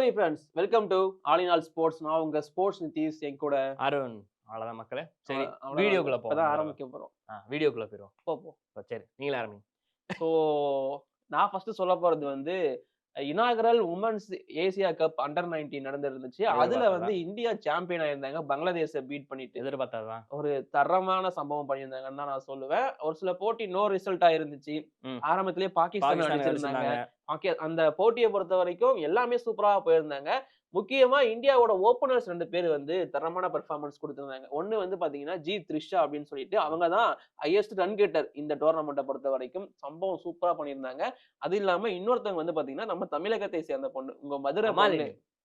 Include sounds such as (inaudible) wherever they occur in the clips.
We friends welcome to all in all sports நான் உங்க sports Nitish என் கூட. அருண். அவ்வளவுதான் மக்களே. சரி. வீடியோக்குள்ள போவோம். ஆரம்பிக்க போறோம். ஆ, வீடியோக்குள்ள போயிடும் போ, போ. சரி நீங்களே ஆரம்பிங்க. ஸோ நான் ஃபர்ஸ்ட் சொல்ல போறது வந்து inaugural women's Asia cup under 19 நடந்திருந்துச்சு. அதுல? வந்து இந்தியா சாம்பியன் ஆயிருந்தாங்க பங்களாதேஷை பீட் பண்ணிட்டு. எதிர்பார்த்ததுதான் ஒரு தரமான சம்பவம் பண்ணியிருந்தாங்கன்னு தான் நான் சொல்லுவேன். ஒரு சில போட்டி நோ ரிசல்ட்டா இருந்துச்சு. ம். ஆரம்பத்திலேயே பாகிஸ்தான் அடிச்சிருந்தாங்க. அந்த போட்டியை பொறுத்த வரைக்கும் எல்லாமே சூப்பரா போயிருந்தாங்க. முக்கியமா இந்தியாவோட ஓப்பனர்ஸ் ரெண்டு பேர் வந்து தரமான பெர்ஃபார்மன்ஸ் கொடுத்திருந்தாங்க. ஒன்னு வந்து பாத்தீங்கன்னா ஜி த்ரிஷா அப்படின்னு சொல்லிட்டு அவங்க தான் ஹையஸ்ட் ரன் கெட்டர் இந்த டோர்னமெண்ட்டை பொறுத்த வரைக்கும். சம்பவம் சூப்பரா பண்ணியிருந்தாங்க. அது இல்லாம இன்னொருத்தவங்க வந்து பாத்தீங்கன்னா நம்ம தமிழகத்தை சேர்ந்த பொண்ணு. உங்க மதுரை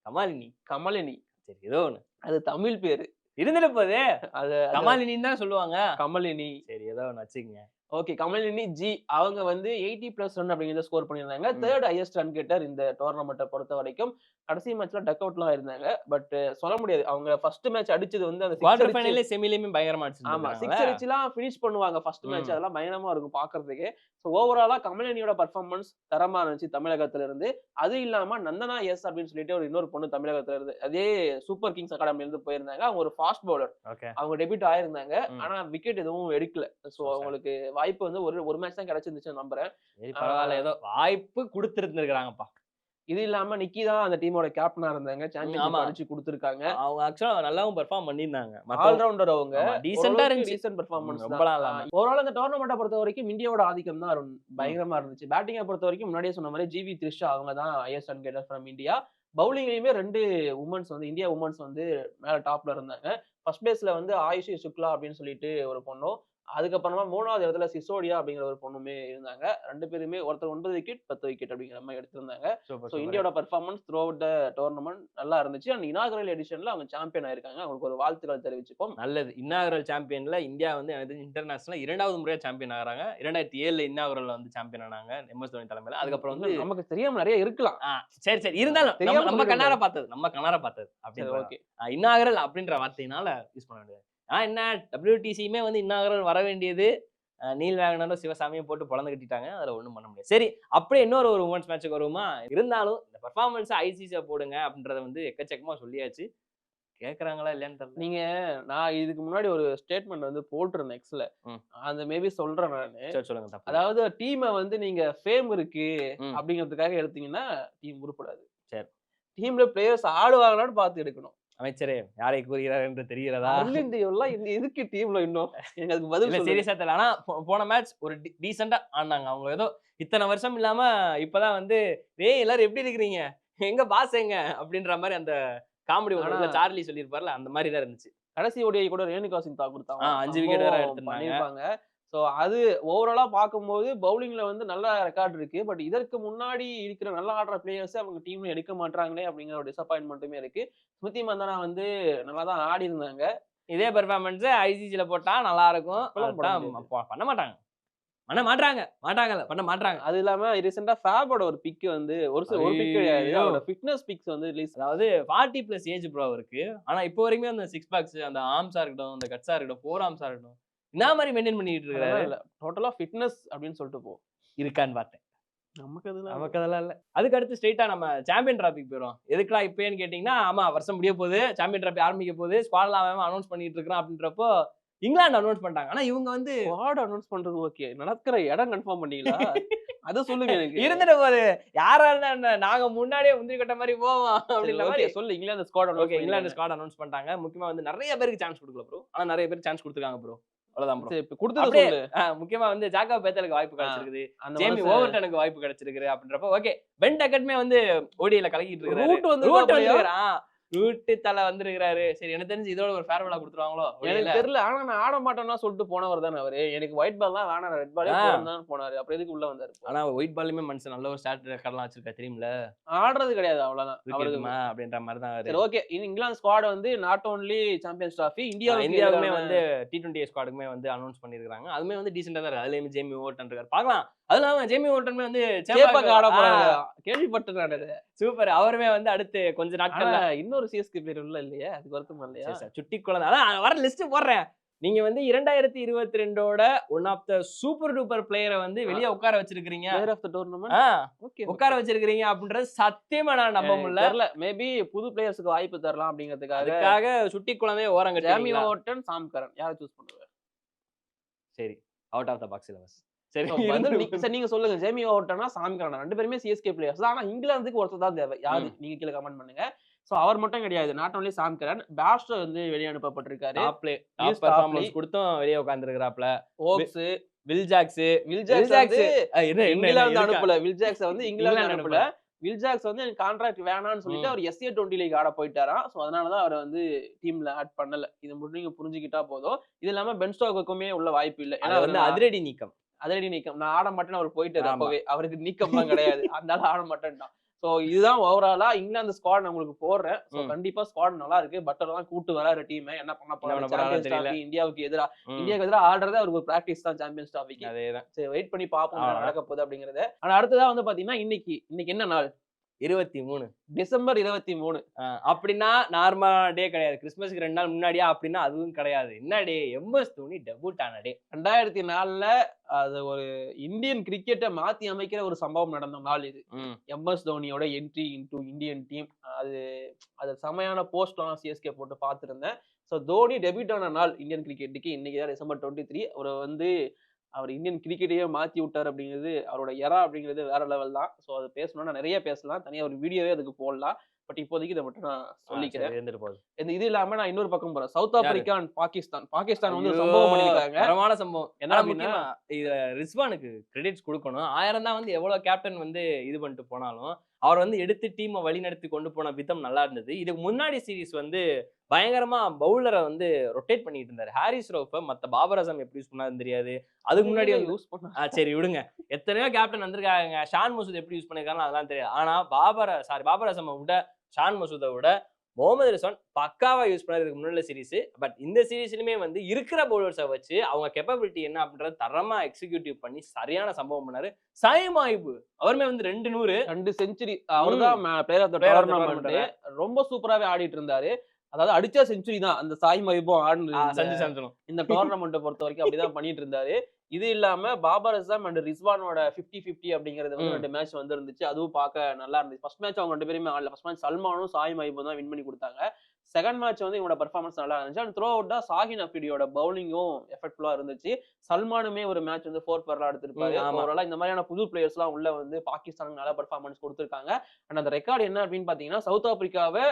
கமாலினி. கமாலினி. சரி ஏதோ ஒண்ணு. அது தமிழ் பேரு. இருந்துட்டு போதே. அது கமாலினின்னு தான் சொல்லுவாங்க. கமலினி. சரி ஏதோ ஒண்ணு வச்சுக்கங்க. ஓகே கமலினி ஜி அவங்க வந்து எயிட்டி பிளஸ் ரன் அப்படிங்கிறத ஸ்கோர் பண்ணியிருந்தாங்க. தேர்ட் ஹையஸ்ட் ரன் கெட்டர் இந்த டோர்னமெண்ட்டை பொறுத்த வரைக்கும். கடைசி மேட்ச்ல டக் அவுட்லாம் இருந்தாங்க. பட் சொல்ல முடியாது. அவங்க ஃபர்ஸ்ட் மேட்ச் அடிச்சது வந்து அந்த குவார்டர் six ஃபைனலே செமிலையுமே பயங்கரமா ஆமா சிக்ஸ் அடிச்சுலாம் ஃபினிஷ் பண்ணுவாங்க ஃபர்ஸ்ட் மேட்ச். அதெல்லாம் பயங்கரமா இருக்கும் பாக்குறதுக்கு. ஸோ ஓவராலா கமலினியோட பர்ஃபார்மன்ஸ் தரமா இருந்துச்சு தமிழகத்துல இருந்து அது இல்லாம நந்தனா எஸ் அப்படின்னு சொல்லிட்டு ஒரு இன்னொரு பொண்ணு தமிழகத்துல இருந்து அதே சூப்பர் கிங்ஸ் அகாடமில இருந்து போயிருந்தாங்க. அவங்க ஒரு ஃபாஸ்ட் பவுலர் அவங்க டெபியூட் ஆயிருந்தாங்க. ஆனா விக்கெட் எதுவும் எடுக்கல. சரி. அவங்களுக்கு வாய்ப்பு வந்து ஒரு ஒரு மேட்ச் தான் கிடைச்சிருந்துச்சு நம்புறேன். பரவாயில்ல. ஏதோ வாய்ப்பு கொடுத்துருந்துருக்காங்கப்பா இது இல்லாம நிக்கி தான் அந்த டீமோட கேப்டனா இருந்தாங்க. சாம்பியன் அடிச்சு கொடுத்துருக்காங்க. அவங்க ஆக்சுவலா நல்லாவும் பெர்ஃபார்ம் பண்ணியிருந்தாங்க. ஆல்ரவுண்டர் அவங்க. டீசெண்டா இருந்துச்சு. டீசென்ட் பெர்ஃபார்மன்ஸ் ம், ரொம்பலாம் இல்லாம. ஓவரால் இந்த டோர்னமெண்ட்டை பொறுத்த வரைக்கும் இந்தியாவோட ஆதிக்கம் தான் பயங்கரமா இருந்துச்சு. பேட்டிங்கை பொறுத்த வரைக்கும் முன்னாடியே சொன்ன மாதிரி ஜிவி த்ரிஷா அவங்க தான் is run getter from India பவுலிங்லயுமே ரெண்டு உமன்ஸ் வந்து இந்தியா உமன்ஸ் வந்து மேல டாப்ல இருந்தாங்க. ஃபர்ஸ்ட் பேஸ்ல வந்து ஆயுஷி சுக்லா அப்படின்னு சொல்லிட்டு ஒரு பொண்ணும் அதுக்கப்புறமா மூணாவது இடத்துல சிசோடியா அப்படிங்கிற ஒரு பொண்ணுமே இருந்தாங்க. ரெண்டு பேருமே ஒருத்தர் ஒன்பது விக்கெட் பத்து விக்கெட் அப்படிங்கிற மாதிரி எடுத்திருந்தாங்க. ஸோ இந்தியாவோட performance throughout the tournament நல்லா இருந்துச்சு. அண்ட் இனாகரல் எடிஷன்ல அவங்க சாம்பியன் ஆயிருக்காங்க. அவங்களுக்கு ஒரு வாழ்த்துக்கள் தெரிவிச்சுப்போம். நல்லது. இன்னாகரல் சாம்பியன்ல இந்தியா வந்து எனக்கு இன்டர்நேஷனல் இரண்டாவது முறையா சாம்பியன் ஆகுறாங்க. இரண்டாயிரத்தி ஏழுல இன்னாகரல் வந்து சாம்பியன் ஆனாங்க எம்எஸ் தோனி தலைமையில. அதுக்கப்புறம் வந்து நமக்கு தெரியாம நிறைய இருக்கலாம். சரி சரி. இருந்தாலும் நம்ம-. கண்ணார பார்த்தது. நம்ம கண்ணார பார்த்தது சரி அப்படின்னு ஓகே இன்னாகரல் அப்படின்ற வார்த்தையினால யூஸ் பண்ண வேண்டியது. ஆ என்ன டபிள்யூடிசியுமே வந்து இன்னாகரல் வர வேண்டியது நீல் வேகனரும் சிவசாமியும் போட்டு பொழந்து கட்டிட்டாங்க. அதுல ஒண்ணும் பண்ண முடியாது. சரி அப்படியே இன்னொரு ஒரு உமன்ஸ் மேட்சுக்கு வருமா இருந்தாலும் இந்த பெர்ஃபார்மன்ஸ் ஐசிசியை போடுங்க அப்படின்றத வந்து எக்கச்சக்கமா சொல்லியாச்சு. கேக்குறாங்களா இல்லையான்னு தெரியல. நீங்க நான் இதுக்கு முன்னாடி ஒரு ஸ்டேட்மெண்ட் வந்து போட்டிருந்தேன் எக்ஸ்ல. அந்த மேபி சொல்றேன் நானு. சரி சொல்லுங்க அதாவது டீமை வந்து நீங்க ஃபேம் இருக்கு. அப்படிங்கிறதுக்காக எடுத்தீங்கன்னா டீம் உருப்படாது. சரி. டீம்ல பிளேயர்ஸ் ஆடுவாங்களான்னு பார்த்து எடுக்கணும். அமைச்சரே யாரை கூறுகிறார் என்று தெரிகிறதா? எல்லாம் இந்த எதுக்கு டீம்ல இன்னும்? எனக்கு அதுக்கு பதில். சீரியஸா தெரியல. ஆனா போன மேட்ச் ஒரு டீசெண்டா ஆடினாங்க அவங்க ஏதோ இத்தனை வருஷம் இல்லாம இப்பதான் வந்து டேய் எல்லாரும் எப்படி இருக்கிறீங்க? எங்க பாஸ் எங்க? அப்படின்ற மாதிரி அந்த காமெடி ஒன்று சார்லி சொல்லியிருப்பார்ல அந்த மாதிரி தான் இருந்துச்சு. கடைசி ஓடிஐ கூட ரேணுகா சிங் தாக்கூர் தான் அஞ்சு wicket வேற எடுத்திருந்தாங்க. சோ அது ஓவராலா பார்க்கும்போது பவுலிங்ல வந்து நல்ல ரெக்கார்ட் இருக்கு. பட் இதற்கு முன்னாடி இருக்கிற நல்ல ஆடுற பிளேயர்ஸ் அவங்க டீம்ல எடுக்க மாட்டாங்களே அப்படிங்கிற ஒரு டிசப்பாயின்மெண்ட்டுமே இருக்கு. ஸ்மிருதி மந்தனா வந்து நல்லா தான் ஆடி இருந்தாங்க இதே பெர்ஃபார்மன்ஸ் ஐசிசில போட்டா நல்லா இருக்கும். பண்ண மாட்டாங்க. பண்ண மாட்டாங்க. மாட்டாங்கல்ல பண்ண மாட்டாங்க. அது இல்லாம ரீசெண்டா ஃபேபோட ஒரு பிக் வந்து ஒரு சில ஒரு பிக். அவரோட ஃபிட்னஸ் பிக்ஸ் வந்து ரிலீஸ் அதாவது ஃபார்ட்டி பிளஸ் ஏஜ் ப்ரோ இருக்கு ஆனா இப்போ வரைக்குமே அந்த சிக்ஸ் பேக்ஸ் அந்த ஆர்ம்ஸா இருக்கட்டும் அந்த கட்ஸா இருக்கட்டும் ஃபோர் ஆர்ம்ஸா இருக்கட்டும் என்ன மாதிரி மெயின்டைன் பண்ணிட்டு இருக்காரு? இல்ல. டோட்டலா ஃபிட்னஸ் அப்படின்னு சொல்லிட்டு போ இருக்கான்னு பார்த்தேன் நமக்கு அதுல நமக்கு அதெல்லாம் இல்ல. அதுக்கு அடுத்து ஸ்ட்ரெயிட்டா நம்ம சாம்பியன் டிராபிக் போயிடும் எதுக்குடா இப்பேன்னு கேட்டீங்கன்னா ஆமா வருஷம் முடிய போகுது சாம்பியன் டிராபி ஆரம்பிக்க போகுது ஸ்குவாட்லாம் அவன் அனௌன்ஸ் பண்ணிட்டு இருக்கான் அப்படின்றப்போ இங்கிலாந்து அனௌன்ஸ் பண்ணிட்டாங்க. ஆனா இவங்க வந்து ஸ்குவாட் அனௌன்ஸ் பண்றது ஓகே நடக்கிற இடம் கன்ஃபார்ம் பண்ணீங்களா அத சொல்லுங்க எனக்கு. இருந்துட்டு போகுது. யாரா இருந்தா என்ன, நாங்க முன்னாடியே முந்திரி கட்ட மாதிரி போவோம் அப்படின்ற மாதிரி. சொல்லு England squad okay England squad announce பண்ணிட்டாங்க. முக்கியமா வந்து நிறைய பேருக்கு சான்ஸ் கொடுக்கல ப்ரோ ஆனா நிறைய பேருக்கு சான்ஸ் கொடுத்துருக்காங்க ப்ரோ அவ்வளவுதான் ப்ரோ இப்ப கொடுத்தது சொல்லு. முக்கியமா வந்து ஜாக்கா பேத்தலுக்கு வாய்ப்பு கிடைச்சிருக்குது. ஜேமி ஓவர்டனுக்கு வாய்ப்பு கிடைச்சிருக்கு அப்படின்றப்ப ஓகே பென் டக்கட்மே வந்து ஓடியில கலக்கிட்டு இருக்காரு ரூட் வந்து ரூட் ரூட் தலை வந்திருக்காரு சரி எனக்கு தெரிஞ்சு இதோட ஒரு ஃபேர்வெலா கொடுத்துருவாங்களோ? எனக்கு தெரியல. ஆனா நான் ஆட மாட்டேன்னா சொல்லிட்டு போனவர் தானே அவரு. எனக்கு ஒயிட் பால் தான் வேணாம். ரெட் பாலே. போடணும் போனாரு. அப்புறம் எதுக்கு உள்ள வந்தாரு? ஆனா ஒயிட் பாலுமே மனுஷன் நல்ல ஒரு ஸ்டார்ட் ரெக்கார்ட்லாம் வச்சிருக்கா தெரியுமில? ஆடுறது கிடையாது அவ்வளவுதான். அவருக்கு கிரிக்கெட்டுமா அப்படின்ற மாதிரி தான் சரி ஓகே இங்கிலாந்து ஸ்குவாட் வந்து not only Champions Trophy India இந்தியாவுமே வந்து டி டுவெண்ட்டி ஸ்குவாடுக்குமே வந்து அனௌன்ஸ் பண்ணிருக்காங்க அதுமே வந்து டீசெண்டா தான் இருக்கு. அதுலயுமே ஜேமி ஓட்டன் இருக்காரு. பார்க்கலாம். அது இல்லாம ஜேமி ஓட்டனுமே வந்து சேப்பாக்கு ஆட. சூப்பர். அவருமே வந்து அடுத்து கொஞ்ச நாட்கள்ல இன்னொரு சிஎஸ்கே பேர் உள்ள இல்லையா? அதுக்கு வருத்தமா இல்லையா? சுட்டி குழந்தை. அதான் வர லிஸ்ட் போடுறேன். நீங்க வந்து இரண்டாயிரத்தி இருபத்தி ரெண்டோட one of the super duper பிளேயரை வந்து வெளியே உட்கார வச்சிருக்கீங்க பிளேயர் ஆஃப் த டோர்னமெண்ட் உட்கார வச்சிருக்கீங்க அப்படின்றது சத்தியமா நான் நம்ப முடியல. மேபி புது பிளேயர்ஸ்க்கு வாய்ப்பு தரலாம் அப்படிங்கிறதுக்காக அதுக்காக சுட்டி குழந்தைய ஓரம் ஜாமி ஓட்டன் சாம் கரன் யாரை சூஸ் பண்ணுவேன் சரி. Out of the box syllabus. சரி நீங்க- சொல்லுங்க. ஜேமி ஓட்டனா சாமி கரன் ரெண்டு பேருமே சிஎஸ்கே பிளேயர்ஸ் தான் ஆனா இங்கிலாந்துக்கு ஒருத்தர் தான் தேவை. யாரு. நீங்க கீழே கமெண்ட் பண்ணுங்க. சோ அவர் மட்டும் கிடையாது. நாட் only சாம் கரன் பேஸ்டர் வந்து வெளியே அனுப்பப்பட்டிருக்காரு. பெர்ஃபார்மன்ஸ். கொடுத்தும் வெளியே உட்கார்ந்துருக்கிறாப்ல Woakes Will Jacks Will Jacks Jacks England? அனுப்பல. வில்ஜாக்ஸ் வந்து இங்கிலாந்து அனுப்பல. வில்ஜாக்ஸ் வந்து எனக்கு கான்ட்ராக்ட் வேணாம்னு சொல்லிட்டு. அவர் எஸ்ஏ டுவெண்ட்டி லீக் ஆட போயிட்டாராம் ஸோ அதனால தான் அவர் வந்து டீம்ல ஆட் பண்ணல. இது மட்டும் நீங்க புரிஞ்சுக்கிட்டா போதும். இது இல்லாம பென் ஸ்டோக்குமே உள்ள வாய்ப்பு இல்லை. ஏன்னா வந்து அதிரடி நீக்கம். அதிரடி நீக்கம். நான் ஆட மாட்டேன்னு அவர் போயிட்டாரு. அப்பவே. அவருக்கு நீக்கம்லாம் கிடையாது. (laughs) அதனால ஆட மாட்டேன்ட்டான் ஸோ இதுதான் ஓவராலா இங்கிலாந்து ஸ்குவாட் நான் உங்களுக்கு போடுறேன். ஸோ. கண்டிப்பா ஸ்குவாட் நல்லா இருக்கு. பட்டர் தான் கூட்டு வராரு டீம் என்ன பண்ண. ட்ராஃபி இந்தியாவுக்கு எதிரா? இந்தியாவுக்கு எதிராக ஆடுறதே அவருக்கு ஒரு பிராக்டிஸ் தான் சாம்பியன்ஸ் ட்ராஃபிக்கு சரி வெயிட் பண்ணி பார்ப்போம் அவ்வளவுதான். நடக்க போகுது அப்படிங்கறத. ஆனா அடுத்ததா வந்து பாத்தீங்கன்னா இன்னைக்கு. இன்னைக்கு என்ன நாள்? இருபத்தி மூணு. டிசம்பர் இருபத்தி மூணு. அப்படின்னா நார்மலான டே கிடையாது. கிறிஸ்மஸ்க்கு ரெண்டு நாள் முன்னாடியா? அப்படின்னா அதுவும் கிடையாது. என்ன டே? எம்எஸ் தோனி டெபுட் ஆன டே. ரெண்டாயிரத்தி நாலுல அது ஒரு இந்தியன் கிரிக்கெட்டை மாத்தி அமைக்கிற ஒரு சம்பவம் நடந்த நாள் இது. எம்எஸ் தோனியோட என்ட்ரி இன்டு இந்தியன் டீம் அது அது செமையான போஸ்ட்லாம் சிஎஸ்கே போட்டு பார்த்துருந்தேன். ஸோ தோனி டெபியூட் ஆன நாள் இந்தியன் கிரிக்கெட்டுக்கு இன்னைக்கு தான் டிசம்பர் டுவெண்ட்டி த்ரீ அவரை வந்து அவர் இந்தியன் கிரிக்கெட்டையே மாத்தி விட்டார் அப்படிங்கிறது அவரோட எரா அப்படிங்கிறது வேற லெவல் தான். ஸோ அது பேசணும்னா நிறைய பேசலாம். தனியாக ஒரு வீடியோவே அதுக்கு போடலாம். பட் இப்போதைக்கு இதை மட்டும் நான் சொல்லிக்கிறேன். இந்த இது இல்லாம நான் இன்னொரு பக்கம் போறேன். South? Africa and Pakistan Pakistan வந்து சம்பவம் பண்ணிருக்காங்க தரமான சம்பவம். என்ன அப்படின்னா இதுல ரிஸ்வானுக்கு கிரெடிட்ஸ் கொடுக்கணும். ஆயிரம் தான் வந்து எவ்வளவு கேப்டன் வந்து இது பண்ணிட்டு போனாலும் அவர் வந்து எடுத்து டீமை வழிநடத்தி கொண்டு போன விதம் நல்லா இருந்தது. இதுக்கு முன்னாடி சீரிஸ் வந்து பயங்கரமா பவுலரை வந்து ரொட்டேட் பண்ணிட்டு இருந்தாரு. ஹாரிஸ் ரோஃப மத்த பாபர் அசம் எப்படி யூஸ் பண்ணாதுன்னு தெரியாது. அதுக்கு முன்னாடி யூஸ் பண்ண. சரி விடுங்க. எத்தனையோ கேப்டன் வந்திருக்காங்க. ஷான் மசூத் எப்படி யூஸ் பண்ணிருக்காங்க அதெல்லாம் தெரியாது. ஆனா பாபர் சாரி பாபர் அசமை விட ஷான் மசூதை விட முகமது ரிஸ்வான் பக்காவா யூஸ் பண்ணதுக்கு முன்னாடி சீரிஸ் பட் இந்த சீரிஸ்லயுமே வந்து இருக்கிற பவுலர்ஸை வச்சு அவங்க கெப்பபிலிட்டி என்ன அப்படின்றத தரமா எக்ஸிக்யூட்டிவ் பண்ணி சரியான சம்பவம் பண்ணாரு. சாயம் ஆயிபு அவருமே வந்து ரெண்டு நூறு. ரெண்டு செஞ்சுரி அவர்தான் பிளேயர் ஆஃப் த டோர்னமெண்ட் ரொம்ப சூப்பராவே ஆடிட்டு இருந்தாரு. அதாவது அடிச்சா செஞ்சுரி தான். அந்த சாய் மைபும் ஆ, ஆடுனது சஞ்சு. சாம்சனும் இந்த டோர்னமெண்ட்டை பொறுத்த வரைக்கும் அப்படிதான் பண்ணிட்டு இருந்தாரு. இது இல்லாம பாபர் அசாம் அண்ட் ரிஸ்வானோட 50 50 அப்படிங்கிறது வந்து. ரெண்டு மேட்ச் வந்து இருந்துச்சு அதுவும் பார்க்க நல்லா இருந்துச்சு. ஃபர்ஸ்ட் மேட்ச் அவங்க ரெண்டு பேருமே ஆடல. ஃபர்ஸ்ட் மேட்ச் சல்மானும் சாய் மைபும் தான் வின் பண்ணி கொடுத்தாங்க. செகண்ட் மேட்ச் வந்து இவனோட பெர்ஃபார்மன்ஸ் நல்லா இருந்துச்சு. அண்ட் த்ரோ அவுட்டா சாஹின் அஃபிடியோட பவுலிங்கும் எஃபெக்ட்ஃபுல்லா இருந்துச்சு. சல்மானுமே ஒரு மேட்ச் வந்து ஃபோர் பர்லாம் எடுத்திருப்பாரு. ஓவராலா இந்த மாதிரியான புது பிளேயர்ஸ் எல்லாம் உள்ள வந்து பாகிஸ்தானுக்கு நல்ல பெர்ஃபார்மன்ஸ் கொடுத்திருக்காங்க. அண்ட் அந்த ரெக்கார்டு என்ன அப்படின்னு பாத்தீங்கன்னா சவுத் ஆப்பிரிக்காவை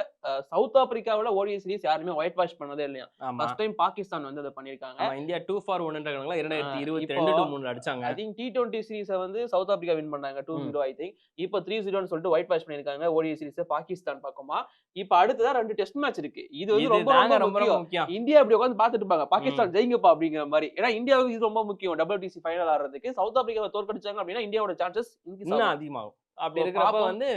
சவுத் ஆப்பிரிக்காவுல ஓடிஐ சீரிஸ் யாருமே ஒயிட் வாஷ் பண்ணதே இல்லையா? ஃபர்ஸ்ட் டைம் பாகிஸ்தான் வந்து அதை பண்ணிருக்காங்க இந்தியா டூ ஃபார் ஒன் இரண்டாயிரத்தி இருபத்தி ரெண்டு டு மூணுல அடிச்சாங்க. ஐ திங்க் டி டுவெண்ட்டி சீரிஸை வந்து சவுத் ஆப்பிரிக்கா வின் பண்ணாங்க. டூ. ஜீரோ ஐ திங்க் இப்போ த்ரீ ஜீரோன்னு சொல்லிட்டு ஒயிட் வாஷ் பண்ணிருக்காங்க ஓடிஐ சீரிஸ் பாகிஸ்தான் பக்கமா. இப்போ அடுத்ததான் ரெண்டு டெஸ்ட் மேட்ச் இருக்கு இது வந்து ரொம்ப ரொம்ப முக்கியம். இந்தியா அப்படி உட்காந்து பாத்துட்டு இருப்பாங்க பாகிஸ்தான் ஜெயிங்கப்பா அப்படிங்கிற மாதிரி. ஏன்னா இந்தியாவுக்கு இது ரொம்ப முக்கியம். WTC ஃபைனல் ஆடுறதுக்கு. சவுத் ஆப்பிரிக்காவை தோற்கடிச்சாங்க அப்படின்னா இந்தியாவோட சான்சஸ் இன்னும் அதிகமாகும். அப்படி இருக்கிறப்ப. வந்து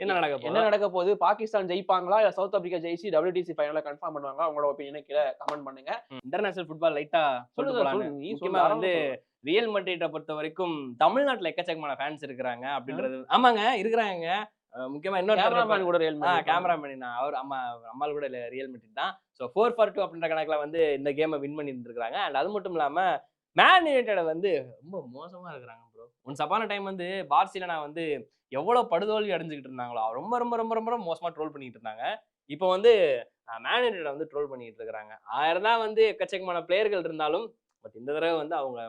என்ன நடக்க என்ன நடக்க போகுது? பாகிஸ்தான் ஜெயிப்பாங்களா? இல்ல சவுத் ஆப்பிரிக்கா ஜெயிச்சு WTC ஃபைனல கன்ஃபார்ம் பண்ணுவாங்களா? உங்களோட ஒப்பீனியனை கீழே கமெண்ட் பண்ணுங்க. இன்டர்நேஷனல் ஃபுட்பால் லைட்டா சொல்லுங்க, வந்து. ரியல் மட்ரிட்டை பொறுத்த வரைக்கும் தமிழ்நாட்டுல எக்கச்சக்கமான ஃபேன்ஸ் இருக்கிறாங்க அப்படின்றது. ஆமாங்க இருக்கிறாங்க. அஹ் முக்கியமா இன்னொரு கேமராமேன் கூட ரியல் ஆ கேமராமேன் நான். அவர் அம்மா அம்மாள் கூட ரியல் மெட்ரிட் தான். ஸோ ஃபோர் ஃபார் டூ அப்படின்ற கணக்குல வந்து இந்த கேமை வின் பண்ணி இருந்திருக்காங்க அண்ட் அது மட்டும் இல்லாம மேன் யுனைடெட் வந்து ரொம்ப மோசமா இருக்கிறாங்க ப்ரோ ஒன் சப்பான டைம் வந்து பார்சிலனா வந்து எவ்வளவு படுதோல்வி அடைஞ்சுக்கிட்டு இருந்தாங்களோ ரொம்ப ரொம்ப ரொம்ப ரொம்ப ரொம்ப மோசமா ட்ரோல் பண்ணிட்டு இருந்தாங்க. இப்போ வந்து மேன் யுனைடெட் வந்து ட்ரோல் பண்ணிட்டு இருக்காங்க ஆயிரம் தான் வந்து எக்கச்சக்கமான பிளேயர்கள் இருந்தாலும் பட் இந்த தடவை வந்து அவங்க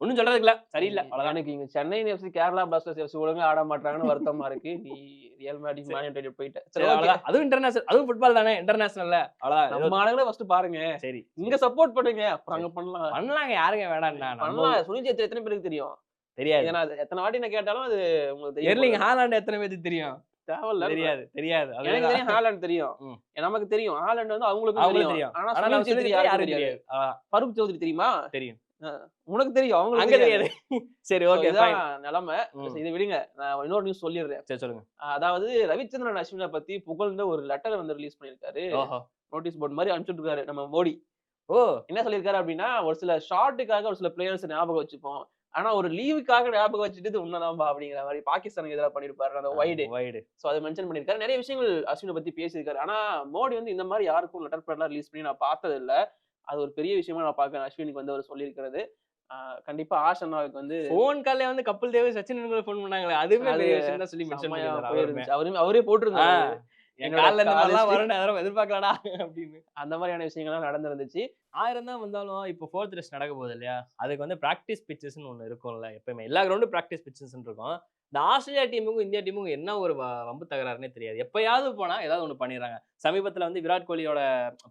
ஒன்றும் சொல்றதுக்கு இல்ல சரியில்லை அவ்வளவுதான். எனக்கு இங்க Chennai FC Kerala Blasters FC ஒழுங்கா ஆட மாட்டாங்கன்னு வருத்தமா இருக்கு. நீ ரியல் மேடிக் மேன் யுனைடெட் போயிட்ட. சரி. அவ்வளவுதான். அதுவும் இன்டர்நேஷனல் அதுவும் ஃபுட்பால் தானே. இன்டர்நேஷனல்ல அவ்வளவுதான். ஏதோ நம்ம ஆளுங்களே ஃபர்ஸ்ட் பாருங்க. சரி இங்க சப்போர்ட் பண்ணுங்க. அப்புறம் அங்க பண்ணலாம். பண்ணலாங்க. யாருங்க வேணாம்னா? பண்ணலாம். சுனில் சேத்ரி எத்தனை பேருக்கு தெரியும்? தெரியாது. ஏன்னா அது எத்தனை வாட்டி நான் கேட்டாலும் அது உங்களுக்கு எர்லிங் ஹாலாண்ட் எத்தனை பேருக்கு தெரியும்? தேவையில்ல. தெரியாது தெரியாது. எனக்கு. தெரியும் ஹாலண்ட் தெரியும். ம். நமக்கு தெரியும். ஹாலண்ட் வந்து அவங்களுக்கு தெரியும். ஆனா சுனில் சேத்ரி யாரும் தெரியாது. ஃபருக் சௌத்ரி தெரியுமா? தெரியும். உனக்கு தெரியும் அங்க அவங்களுக்கு தெரியாது. (laughs) சரி ஓகே நிலைமை. இது விடுங்க. நான் இன்னொரு நியூஸ் சொல்லிடுறேன். சரி சொல்லுங்க. அதாவது ரவிச்சந்திரன் அஸ்வினை பத்தி புகழ்ந்த ஒரு லெட்டர் வந்து ரிலீஸ் பண்ணிருக்காரு நோட்டீஸ் போர்டு மாதிரி அனுப்பிச்சுட்டு இருக்காரு நம்ம மோடி. ஓ. என்ன சொல்லியிருக்காரு அப்படின்னா ஒரு சில ஷார்ட்டுக்காக ஒரு சில பிளேயர்ஸ் ஞாபகம் வச்சுப்போம். ஆனா ஒரு லீவுக்காக ஞாபகம் வச்சுட்டு உண்மைதான்பா அப்படிங்கிற மாதிரி பாகிஸ்தானுக்கு எதிராக பண்ணிருப்பாரு அந்த வைடு வைடு சோ அதை மென்ஷன் பண்ணிருக்காரு நிறைய விஷயங்கள் அஸ்வினை பத்தி பேசியிருக்காரு. ஆனா மோடி வந்து இந்த மாதிரி யாருக்கும் லெட்டர் பேர்லாம் ரிலீஸ் பண்ணி நான் பார்த்தது இல்ல அது ஒரு பெரிய விஷயமா நான் பார்க்கறேன். அஸ்வினுக்கு வந்து அவர் சொல்லியிருக்கிறது. கண்டிப்பா ஆஷ் அண்ணாவுக்கு வந்து போன் கால்ல வந்து கபில் தேவ் சச்சின் டெண்டுல்கர் ஃபோன் பண்ணாங்களே அதுவே அது பெரிய விஷயம் தான் சொல்லி மென்ஷன் செம்மையா பண்ணிருந்தாரு அவருமே. அவரே போட்டிருந்தாரு என் கால்ல இந்த மாதிரிலாம் யாரும் எதிர்பார்க்கலடா அப்படின்னு. அந்த மாதிரியான விஷயங்கள்லாம் நடந்திருந்துச்சு. ஆயிரம் தான் வந்தாலும் இப்போ ஃபோர்த் டெஸ்ட் நடக்க போகுது இல்லையா? அதுக்கு வந்து ப்ராக்டிஸ் பிச்சஸ்னு ஒன்று இருக்கும்ல எப்பயுமே. எல்லா கிரவுண்டும் ப்ராக்டிஸ் பிச்சஸ் இருக்கும். இந்த ஆஸ்திரேலியா டீமுக்கும் இந்தியா டீமுக்கும் என்ன ஒரு வம்பு தகராறுனே தெரியாது. எப்பயாவது போனா ஏதாவது ஒன்று பண்ணிடுறாங்க. சமீபத்தில் வந்து விராட் கோலியோட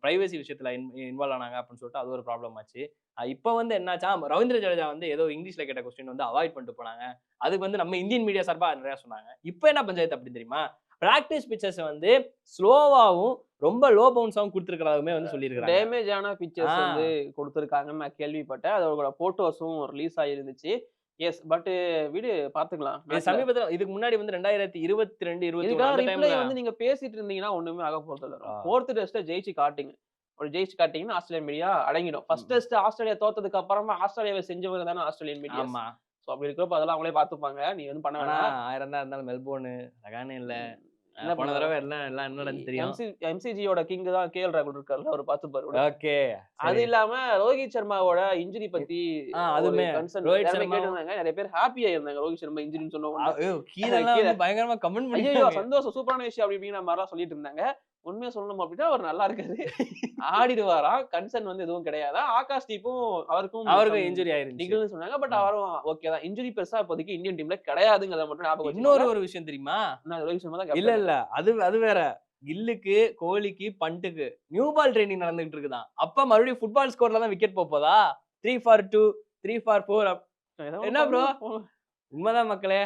பிரைவசி விஷயத்துல இன்வால்வ் ஆனாங்க அப்படின்னு சொல்லிட்டு அது ஒரு ப்ராப்ளம் ஆச்சு. இப்போ வந்து என்னாச்சா ரவீந்திர ஜடேஜா வந்து ஏதோ இங்கிலீஷ்ல கேட்ட கொஸ்டின் வந்து அவாய்ட் பண்ணிட்டு போனாங்க. அதுக்கு வந்து நம்ம இந்தியன் மீடியா சார்பா நிறைய சொன்னாங்க. இப்போ என்ன பஞ்சாயத்து அப்படி தெரியுமா? ப்ராக்டிஸ் பிச்சர்ஸ் வந்து ஸ்லோவாகவும் ரொம்ப லோ பவுன்ஸாகவும் கொடுத்துருக்கிறதாவுமே வந்து சொல்லியிருக்காங்க டேமேஜ் ஆன பிக்சர்ஸ். வந்து கொடுத்துருக்காங்கன்னு நான் கேள்விப்பட்டேன். அதோட போட்டோஸும் ரிலீஸ் ஆகிருந்துச்சு எஸ் பட் விடு பாத்துக்கலாம் சமீபத்துல இதுக்கு முன்னாடி வந்து ரெண்டாயிரத்தி இருபத்தி ரெண்டு இருபத்தி வந்து நீங்க பேசிட்டு இருந்தீங்கன்னா ஒண்ணுமே ஆக போறது இல்ல ஆ. ஃபோர்த் டெஸ்ட்ல ஜெயிச்சு காட்டுங்க. ஒரு ஜெயிச்சு காட்டிங்கன்னா ஆஸ்திரேலியன் மீடியா அடங்கிடும். ஃபர்ஸ்ட் டெஸ்ட் ஆஸ்திரேலியா தோத்ததுக்கு அப்புறமா ஆஸ்திரேலியாவை செஞ்சவங்க தானே ஆஸ்திரேலியன் மீடியா ஆமா. சோ அப்படி இருக்கிறப்ப அதெல்லாம் அவங்களே பாத்துப்பாங்க நீ வந்து பண்ண வேணாம். ஆயிரம் தான் இருந்தாலும் மெல்போர்னு ரகானே இல்ல. போன பண்ண? தடவை எல்லாம் எல்லாம் என்ன நடந்து தெரியும் எம்சிஜியோட கிங் தான் கேஎல் ராகுல் இருக்காருல்ல அவர் பாத்துப்பாரு ஓகே அது இல்லாம ரோஹித் சர்மாவோட இன்ஜுரி பத்தி அதுமே. ரோஹித் சர்மா- கேட்டிருந்தாங்க நிறைய பேர் ஹாப்பியா இருந்தாங்க ரோஹித் சர்மா இன்ஜுரின்னு சொன்ன உடனே கீழே. பயங்கரமா கமெண்ட் பண்ணி சந்தோஷம் சூப்பரான விஷயம் அப்படி இப்படிங்கிற மாதிரிலாம் சொல்லிட்டு இருந்தாங்க உண்மையா சொல்லணும் அப்படின்னா அவர் நல்லா இருக்காரு. ஆடிடுவாராம் கன்சர்ன் வந்து எதுவும் கிடையாதா? ஆகாஷ் தீப்பும் அவருக்கும் அவருக்கு some இன்ஜுரி ஆயிருந்துச்சு. சொன்னாங்க. பட். அவரும் ஓகே தான். இன்ஜுரி பெருசா இப்போதைக்கு இந்தியன் டீம்ல கிடையாதுங்கிறத மட்டும் ஞாபகம் இன்னொரு. ஒரு விஷயம் தெரியுமா? இல்ல. இல்ல. அது அது வேற. கில்லுக்கு கோலிக்கு பண்ட்டுக்கு நியூ பால் ட்ரைனிங் நடந்துகிட்டு இருக்குதான். அப்ப மறுபடியும் ஃபுட்பால் ஸ்கோர்ல தான் விக்கெட் போதா three for two three for four என்ன? பண்ணுங்க. உண்மைதான் மக்களே.